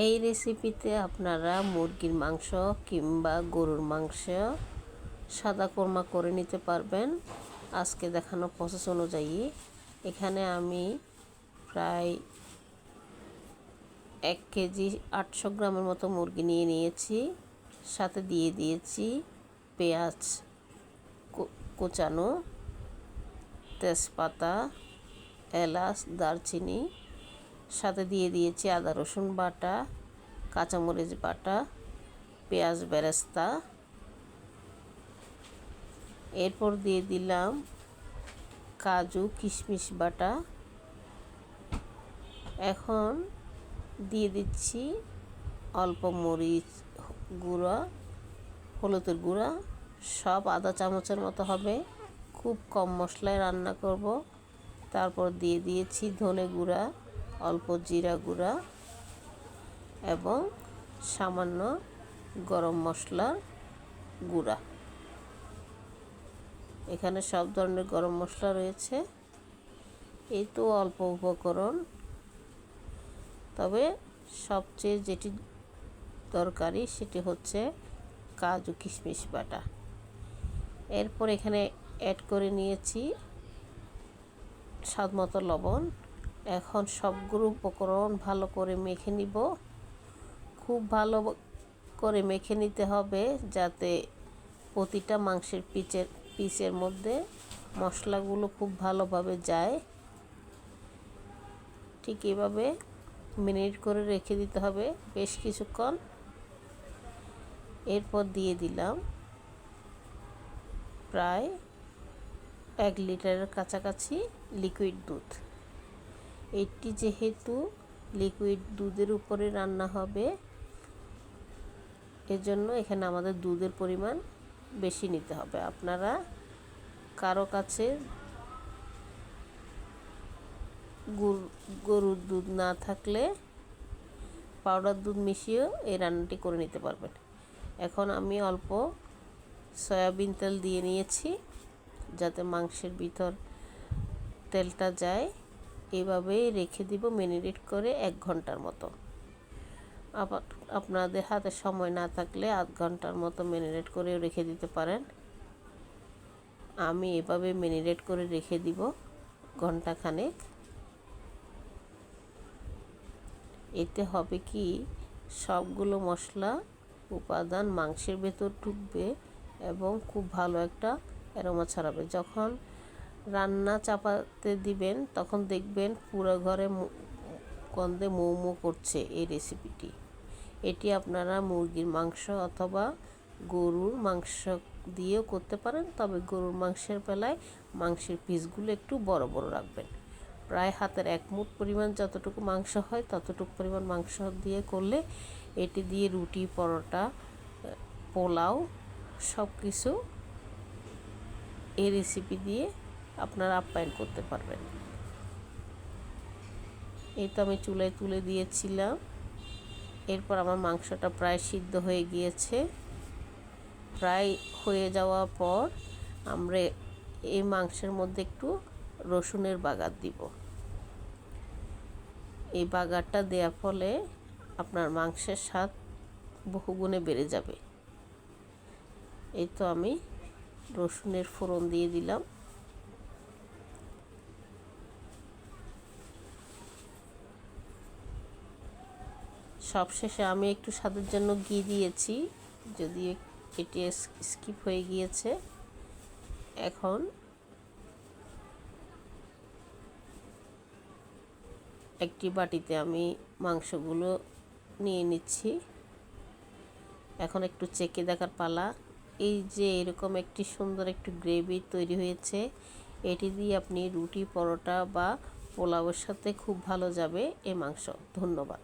এই রেসিপিতে আপনারা মুরগির মাংস কিংবা গরুর মাংস সাদা কোরমা করে নিতে পারবেন। আজকে দেখানো প্রসেস অনুযায়ী এখানে আমি প্রায় এক কেজি আটশো গ্রামের মতো মুরগি নিয়ে নিয়েছি। সাথে দিয়ে দিয়েছি পেঁয়াজ কোচানো, তেজপাতা, এলাচ, দারচিনি সাথে দিয়ে দিয়েছি আদা, রসুন বাটা, কাঁচামরিচ বাটা, পেঁয়াজ বেরেস্তা। এরপর দিয়ে দিলাম কাজু কিশমিশ বাটা। এখন দিয়ে দিচ্ছি অল্প মরিচ গুঁড়া, হলুদের গুঁড়া। সব আধা চামচের মতো হবে। খুব কম মশলায় রান্না করব। তারপর দিয়ে দিয়েছি ধনে গুঁড়া। অল্প জিরা গুঁড়া এবং সামান্য গরম মশলার গুঁড়া। এখানে সব ধরনের গরম মশলা রয়েছে। এই তো অল্প উপকরণ। তবে সবচেয়ে যেটি দরকারি সেটি হচ্ছে কাজু কিশমিশ বাটা। এরপর এখানে অ্যাড করে নিয়েছি স্বাদ মতো লবণ। এখন সবগুলো উপকরণ ভালো করে মেখে নিব। খুব ভালো করে মেখে নিতে হবে যাতে প্রতিটা মাংসের পিচের পিচের মধ্যে মশলাগুলো খুব ভালোভাবে যায়। ঠিক এভাবে মিনিট করে রেখে দিতে হবে বেশ কিছুক্ষণ। এরপর দিয়ে দিলাম প্রায় এক লিটারের কাছাকাছি লিকুইড দুধ। এটি যেহেতু লিকুইড দুধের উপরে রান্না হবে, এজন্য এখানে আমাদের দুধের পরিমাণ বেশি নিতে হবে। আপনারা কারও কাছে গরুর দুধ না থাকলে পাউডার দুধ মিশিয়েও এই রান্নাটি করে নিতে পারবেন। এখন আমি অল্প সয়াবিন তেল দিয়ে নিয়েছি, যাতে মাংসের ভিতর তেলটা যায়। এভাবেই রেখে দিব মেরিনেট করে এক ঘণ্টার মতো। আপনাদের হাতে সময় না থাকলে আধ ঘণ্টার মতো মেরিনেট করেও রেখে দিতে পারেন। আমি এভাবে মেরিনেট করে রেখে দিব ঘণ্টা খানেক এতে হবে কি, সবগুলো মশলা, উপাদান মাংসের ভেতর ঢুকবে এবং খুব ভালো একটা অ্যারোমা ছড়াবে। যখন রান্না চাপাতে দিবেন, তখন দেখবেন পুরো ঘরে গন্ধে মৌ মৌ করছে এই রেসিপিটি এটি আপনারা মুরগির মাংস অথবা গরুর মাংস দিয়েও করতে পারেন, তবে গরুর মাংসের বেলায় মাংসের পিসগুলো একটু বড় বড় রাখবেন। প্রায় হাতের এক মুঠ পরিমাণ যতটুকু মাংস হয়, ততটুকু পরিমাণ মাংস দিয়ে করলে এটি দিয়ে রুটি, পরোটা, পোলাও সব কিছু এই রেসিপি দিয়ে আপনারা আপ্যায়ন করতে পারবেন। এই তো আমি চুলায় তুলে দিয়েছিলাম। এরপর আমার মাংসটা প্রায় সিদ্ধ হয়ে গিয়েছে। প্রায় হয়ে যাওয়ার পর আমরা এই মাংসের মধ্যে একটু রসুনের বাগার দিব। এই বাগারটা দেওয়ার ফলে আপনার মাংসের স্বাদ বহুগুণে বেড়ে যাবে। এই তো আমি রসুনের ফোড়ন দিয়ে দিলাম। সবশেষে আমি একটু স্বাদের জন্য ঘি দিয়েছি যদি এটি স্কিপ হয়ে গিয়েছে। এখন একটি বাটিতে আমি মাংসগুলো নিয়ে নিচ্ছি। এখন একটু চেকে দেখার পালা। এই যে এরকম একটি সুন্দর একটু গ্রেভি তৈরি হয়েছে, এটি দিয়ে আপনি রুটি, পরোটা বা পোলাওয়ের সাথে খুব ভালো যাবে এ মাংস। ধন্যবাদ।